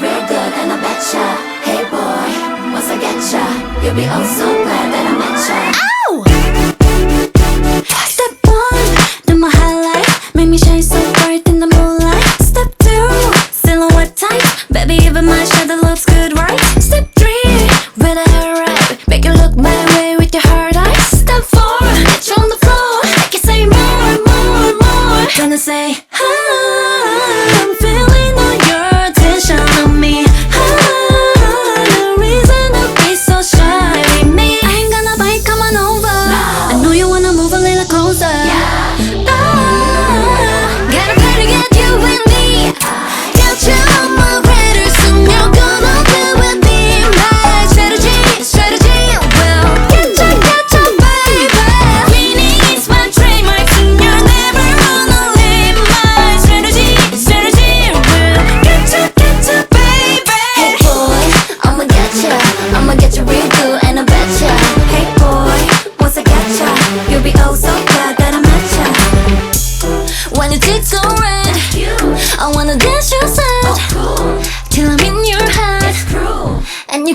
real good and I betcha Hey boy, once I get ya You'll be oh so glad that I met ya.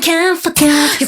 can't forget. You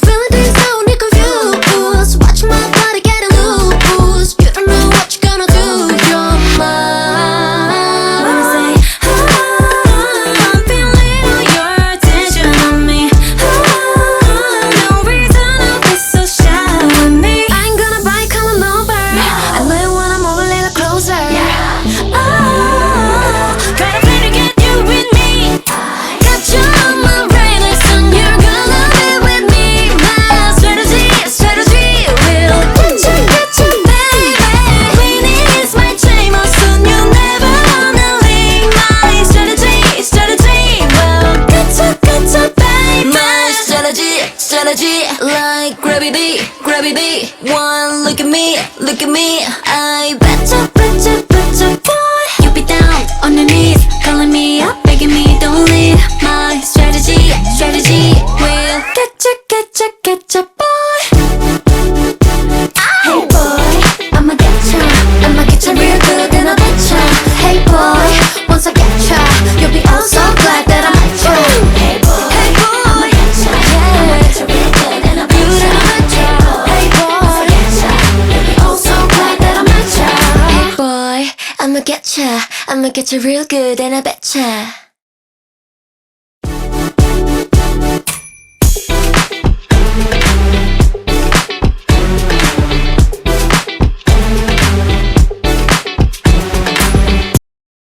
look at me I better, better, better boy. You be down on your knees Calling me up, begging me don't leave. My strategy, strategy Will get you, get you, get you I'ma get ya, I'ma get ya real good and I betcha.